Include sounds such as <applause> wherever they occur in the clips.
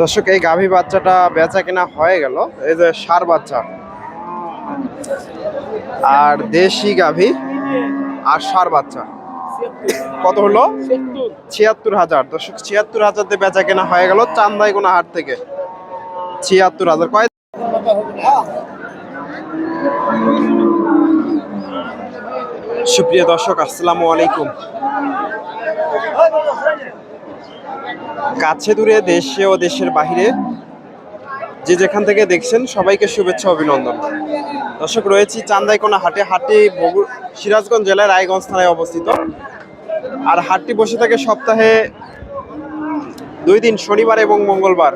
দর্শক, এই গাভী বাচ্চাটা বেচা কিনা হয়ে গেল। এই যে সার বাচ্চা। আর দেশি গাভী আর সার বাচ্চা। কত হলো? ছিয়াত্তর হাজার। দর্শক, ছিয়াত্তর হাজার দিয়ে বেচা কেনা হয়ে গেল চান্দাই কোনা হাট থেকে। ছিয়াত্তর হাজার। কয় সুপ্রিয় দর্শক, আসসালামু আলাইকুম। কাছে দূরে দেশে ও দেশের বাহিরে যে যেখান থেকে দেখছেন, সবাইকে শুভেচ্ছা, অভিনন্দন। দর্শক, রয়েছি চান্দাইকোনা হাটে। হাটটি বগুড়, সিরাজগঞ্জ জেলার রায়গঞ্জ থানায় অবস্থিত। আর হাটটি বসে থাকে সপ্তাহে দুই দিন, শনিবার এবং মঙ্গলবার।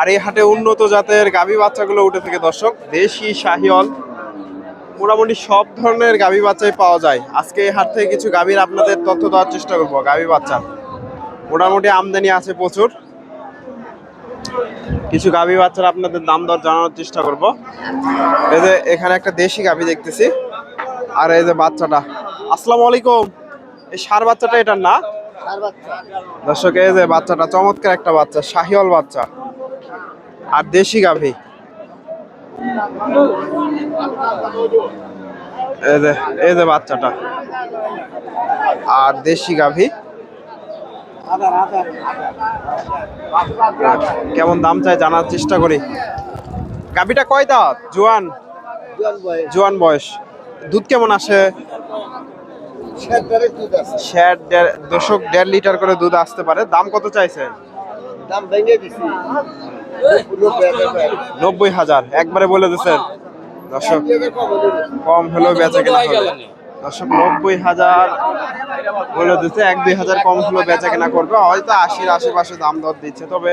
আর এই হাটে উন্নত জাতের গাভী বাচ্চাগুলো উঠে থাকে, দর্শক। দেশি শাহিওল মোটামুটি সব ধরনের গাভী বাচ্চাই পাওয়া যায়। আজকে এই হাট থেকে কিছু গাভীর আপনাদের তথ্য দেওয়ার চেষ্টা করব, গাভী বাচ্চা। মোটামুটি আমদানি আছে প্রচুর। কিছু গাভী বাচ্চার আপনাদের দাম দর জানানোর চেষ্টা করব। এই যে এখানে একটা দেশি গাভী দেখতেছি। আর এই যে বাচ্চাটা। আসসালামু আলাইকুম। এই সার বাচ্চাটা এটার না? দর্শক এই যে বাচ্চাটা চমৎকার একটা বাচ্চা শাহিওল বাচ্চা। আর দেশি গাভী। এই যে এই যে বাচ্চাটা। আর দেশি গাভী। কেমন দাম চাই জানার চেষ্টা করি। গাভীটা কয় দাঁত? জোয়ান? জোয়ান বয়স। দুধ কেমন আসে? ষাট দশক দেড় লিটার করে দুধ আসতে পারে। দাম কত চাইছে? দাম ভেঙে দিছি। নব্বই হাজার। একবারে বলে দিচ্ছেন দর্শক কম হলেও বেচা কেনা দর্শক, নব্বই হাজার বলে দিচ্ছে, এক দুই হাজার কম হলেও বেচা কেনা করবে। হয়তো আশির আশেপাশে দাম দর দিচ্ছে, তবে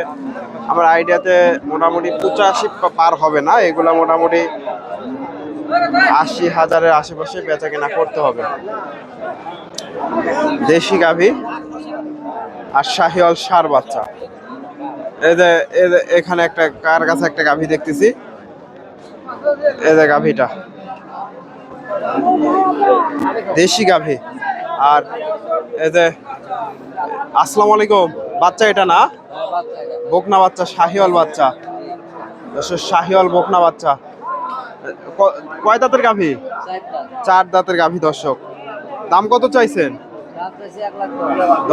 আমার আইডিয়াতে মোটামুটি পঁচাশি পার হবে না। এগুলা মোটামুটি আশি হাজারের আশেপাশে বেচা কেনা করতে হবে। দেশি গাভী আর শাহিওয়াল সার বাচ্চা। এখানে একটা, কার কাছে একটা গাভী দেখতেছি? যে গাভীটা। দেশি গাভী। আর যে, আসসালামু আলাইকুম। বাচ্চা এটা না? বকনা বাচ্চা, শাহিওয়াল বাচ্চা। শাহিওয়াল বকনা বাচ্চা। কয় দাঁতের গাভী? চার দাঁতের গাভী, দর্শক। দাম কত চাইছেন?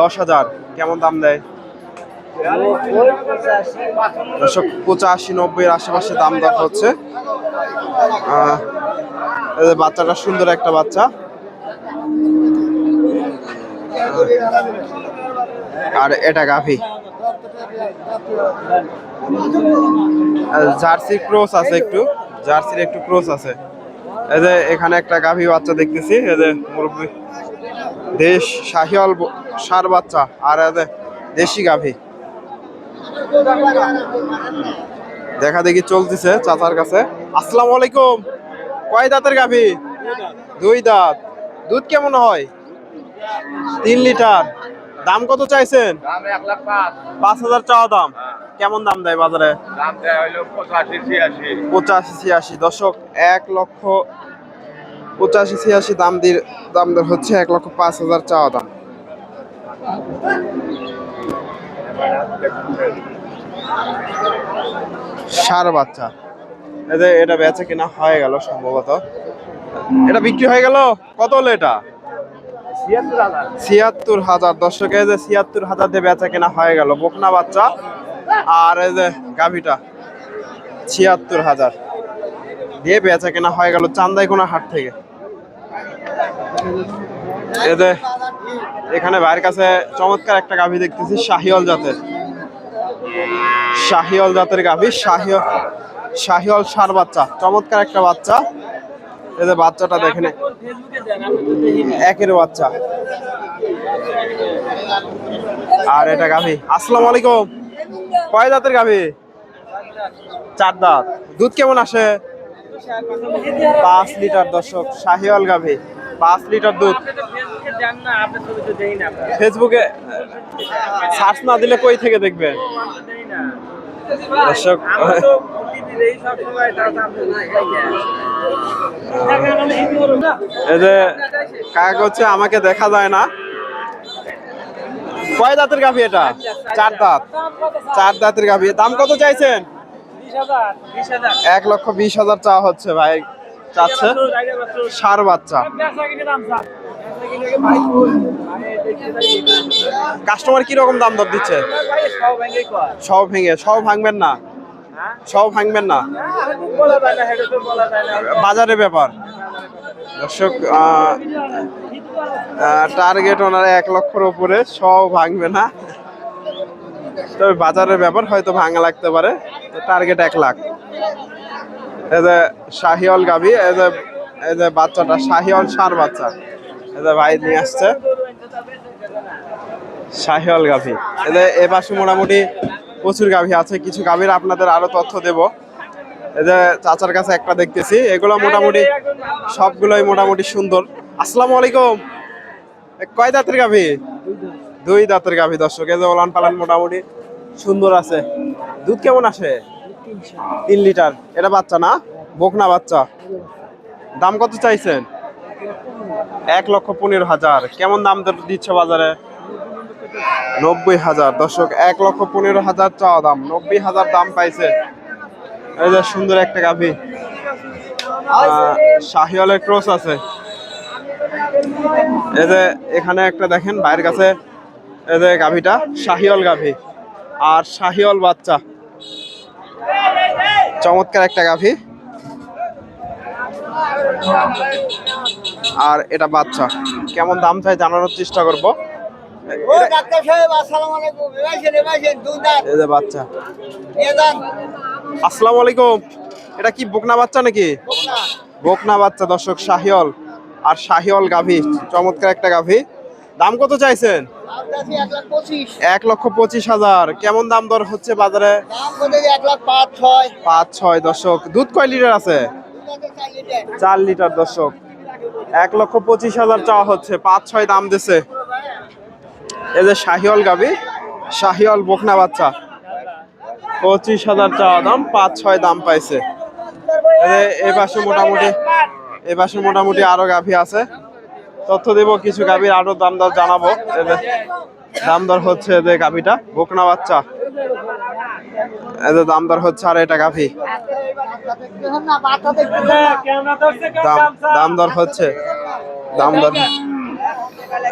দশ হাজার। কেমন দাম দেয়? দর্শক, পঁচাশি নব্বই আশেপাশে দাম দর হচ্ছে। বাচ্চাটা সুন্দর একটা বাচ্চা। আর এটা গাভী। জার্সি ক্রস আছে একটু। জার্সির একটু ক্রস আছে। এই যে এখানে একটা গাভী বাচ্চা দেখতেছি। এই যে মুরব্বী। দেশ শাহিওয়াল ব- ষাঁড় বাচ্চা। আর এই যে দেশি গাভী। দেখা দেখি চলতেছে চাচার কাছে। আসসালামু আলাইকুম। কয় দাঁতের গাভী? দুই দাঁত। দুধ কেমন হয়? তিন লিটার। দাম কত চাইছেন? পাঁচ। হাজার চাওয়া দাম। কেমন দাম দেয় বাজারে? পঁচাশি ছিয়াশি। দশক এক লক্ষ পঁচাশি ছিয়াশি দাম দিয়ে দাম দর হচ্ছে এক লক্ষ পাঁচ হাজার চাওয়া দাম। সার বাচ্চা। এটা বেচে কিনা হয়ে গেল সম্ভবত। এটা বিক্রি হয়ে গেল? কত হলো এটা? ছিয়াত্তর হাজার। দর্শকে যে ছিয়াত্তর হাজার দিয়ে বেচা কেনা হয়ে গেল। বকনা বাচ্চা আর এই যে গাভিটা, ছিয়াত্তর হাজার। দিয়ে বেচা কেনা হয়ে গেল চান্দাইকোনা হাট থেকে। এই যে এখানে ভাইয়ের কাছে চমৎকার একটা গাভি দেখতেছি শাহিওল জাতের। শাহিওল জাতের গাভি শাহিওল শাহিওল সার বাচ্চা, চমৎকার একটা বাচ্চা। যে বাচ্চাটা দেখেন, একের বাচ্চা। আর এটা গাভী। আসসালামু আলাইকুম। কয় দাঁতের গাভী? চার দাঁত। দুধ কেমন আসে? পাঁচ লিটার দর্শক, শাহিওয়াল গাভী। পাঁচ লিটার দুধ। ফেসবুকে, সার্চ না দিলে কই থেকে দেখবেন? দর্শক এই যে কাকা হচ্ছে, আমাকে দেখা যায় না। কয় দাঁতের গাভি এটা? চার দাঁত। চার দাঁতের গাভি। দাম কত চাইছেন? এক লক্ষ বিশ হাজার চাওয়া হচ্ছে ভাই। চাচ্ছে? সার বাচ্চা। কাস্টমার কি রকম দাম দর দিচ্ছে? সব ভেঙে, সব ভাঙবেন না? সব ভাঙবেন না। বাজারে ব্যাপার। দর্শক টার্গেট ওনার এক লক্ষর উপরে, সব ভাঙবে না। তবে বাজারের ব্যাপার হয়তো ভাঙা লাগতে পারে। টার্গেট এক লাখ। এই যে শাহিওল গাভি যে, এই যে বাচ্চাটা শাহিওল সার বাচ্চা। যে ভাই নিয়ে আসছে। শাহিওল গাভি। যে এ পাশে মোটামুটি প্রচুর গাভী আছে, কিছু গাভীর আপনাদের আরও তথ্য দেব। যে চাচার কাছে একটা দেখতেছি, এগুলো মোটামুটি সবগুলোই মোটামুটি সুন্দর। আসসালামু আলাইকুম। কয় দাঁতের গাভি? দুই দাঁতের গাভি, দর্শক, এই যে ওলান পালান মোটামুটি সুন্দর আছে। দুধ কেমন আসে? তিন লিটার। এটা বাচ্চা না? বকনা বাচ্চা। দাম কত চাইছেন? এক লক্ষ পনেরো হাজার। কেমন দাম দিচ্ছে বাজারে? নব্বই হাজার। দর্শক, এক লক্ষ পনেরো হাজার চাওয়া দাম। নব্বই হাজার দাম পাইছে। এই যে সুন্দর একটা গাভি। শাহিওয়ালের ক্রস আছে। এই যে এখানে একটা দেখেন, ভাইয়ের কাছে এই যে গাভিটা শাহিওল গাভি। আর শাহিওল বাচ্চা। চমৎকার একটা গাভি। আর এটা বাচ্চা। কেমন দাম চাই জানানোর চেষ্টা করব। ও ডাক্তার সাহেব আসসালামু আলাইকুম। এমাইছেন এমাইছেন দুই দাঁত। এই যে বাচ্চা। নিয়ে যান। আসসালামু আলাইকুম। এটা কি বকনা বাচ্চা নাকি? বকনা। বাচ্চা দর্শক শাহিওল আর শাহিওল গাভি চমৎকার একটা গাভি। দাম কত চাইছেন? এক লক্ষ পঁচিশ হাজার। কেমন দাম দর হচ্ছে বাজারে? পাঁচ ছয়। দর্শক। দুধ কয় লিটার আছে চার লিটার। চার লিটার দর্শক। এক লক্ষ পঁচিশ হাজার চাওয়া হচ্ছে। পাঁচ ছয় দাম দিছে। এই যে শাহিওল গাবি শাহিওল বকনা বাচ্চা। পঁচিশ হাজার চাওয়া দাম, পাঁচ, ছয় দাম পাইছে। যে পাশে মোটামুটি এই পাশে মোটামুটি আরও গাভী আছে। তথ্য দেব, কিছু গাভীর আরও দাম দর জানাব। দাম দর হচ্ছে যে গাভীটা, বকনা বাচ্চা। যে দাম দর হচ্ছে আর এটা গাভী। দাম দর হচ্ছে। দাম দর।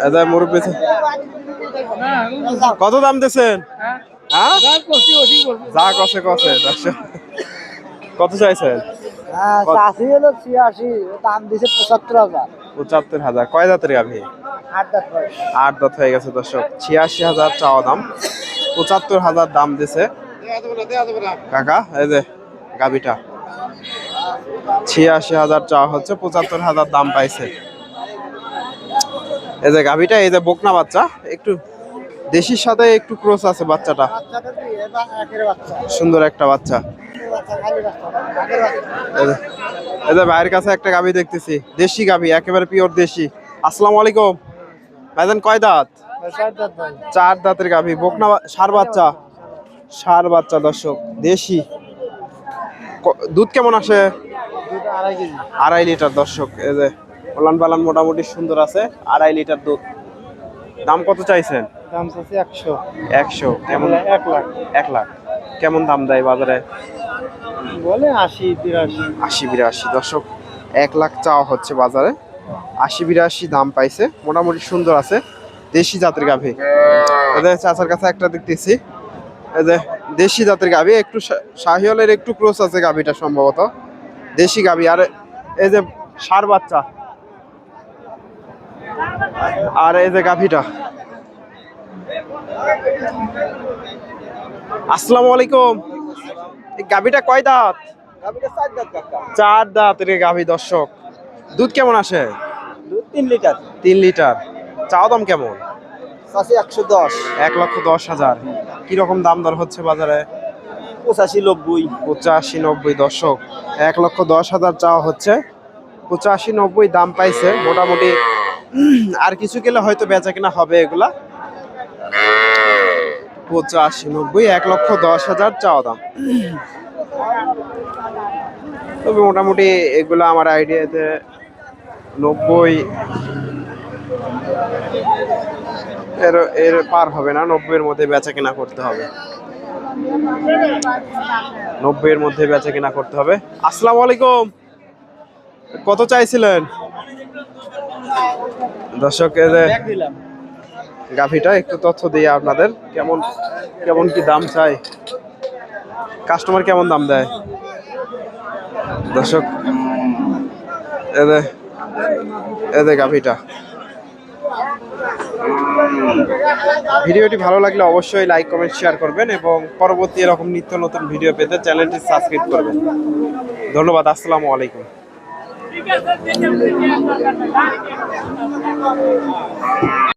এদের মুরব্বী কত দাম দিয়েছেন? হ্যাঁ? যা কষে কষে দর্শক। কত চাইছেন? হ্যাঁ চাষি হলো ছিয়াশি দাম দিছে পঁচাত্তর হাজার। পঁচাত্তর হাজার। কয় দাঁতের গাভী? আট দাঁত হয়ে গেছে দর্শক। ছিয়াশি হাজার চাওয়া দাম। পঁচাত্তর হাজার দাম দিছে। কাকা এই যে গাভীটা। ছিয়াশি হাজার চাওয়া হচ্ছে পঁচাত্তর হাজার দাম পাইছে। এই যে গাভীটা এই যে বকনা বাচ্চা একটু দেশির সাথে একটু ক্রস আছে বাচ্চাটা। সুন্দর একটা বাচ্চা। এই যে- ভাইয়ের কাছে একটা গাভী দেখতেছি দেশি গাভী একেবারে পিওর দেশি। আসসালামু আলাইকুম। ভাইজান কয় দাঁত? চার দাঁতের গাভী বকনা ষাঁড় বাচ্চা। ষাঁড় বাচ্চা দর্শক দেশি। দুধ কেমন আসে? আড়াই আড়াই লিটার দর্শক এই যে ওলান পালান মোটামুটি সুন্দর আছে আড়াই লিটার দুধ। দাম কত চাইছেন? দাম চাচ্ছে একশো। একশো। কেমন? এক লাখ। এক লাখ। কেমন দাম দেয় বাজারে? বলে আশি বিরাশি। আশি বিরাশি। দর্শক এক লাখ চাওয়া হচ্ছে বাজারে। আশি বিরাশি দাম পাইছে। মোটামুটি সুন্দর আছে। দেশি জাতের গাভী। চাচার কাছে একটা দেখতেছি। এই যে দেশি জাতের গাভী। একটু শা- শাহিওয়ালের একটু ক্রোস আছে গাভীটা সম্ভবত। দেশি গাভী। আর এই যে সার বাচ্চা। আর এই যে গাভীটা। আসসালামু আলাইকুম। এই গাভীটা কয় দাঁত? চার দাঁত রে গাভী দর্শক। দুধ কেমন আসে? দুধ তিন লিটার। তিন লিটার। চাওয়া দাম কেমন? চাষি একশো দশ। এক লক্ষ দশ হাজার। কীরকম দাম দর হচ্ছে বাজারে? পঁচাশি নব্বই। পঁচাশি নব্বই দশক এক লক্ষ দশ হাজার চাওয়া হচ্ছে। পঁচাশি নব্বই দাম পাইছে। মোটামুটি <clears throat> আর কিছু গেলে হয়তো বেচা কিনা হবে এগুলা। পঁচাশি নব্বই, এক লক্ষ দশ হাজার চাওয়া দাম। <clears throat> তবে মোটামুটি এগুলো আমার আইডিয়াতে নব্বই এর এর পার হবে না, নব্বইয়ের মধ্যে বেচা কেনা করতে হবে। নব্বইয়ের মধ্যে বেচা কেনা করতে হবে। আসসালামু আলাইকুম। কত চাইছিলেন? দর্শক গাভিটা, একটু তথ্য দিই আপনাদের, কেমন কেমন কি দাম চাই? কাস্টমার কেমন দাম দেয়? দর্শক এদে এদে গাভিটা। ভিডিওটি ভালো লাগলে অবশ্যই লাইক কমেন্ট শেয়ার করবেন এবং পরবর্তী এরকম নিত্য নতুন ভিডিও পেতে চ্যানেলটি সাবস্ক্রাইব করবেন। ধন্যবাদ, আসসালামু আলাইকুম। ঠিক আছে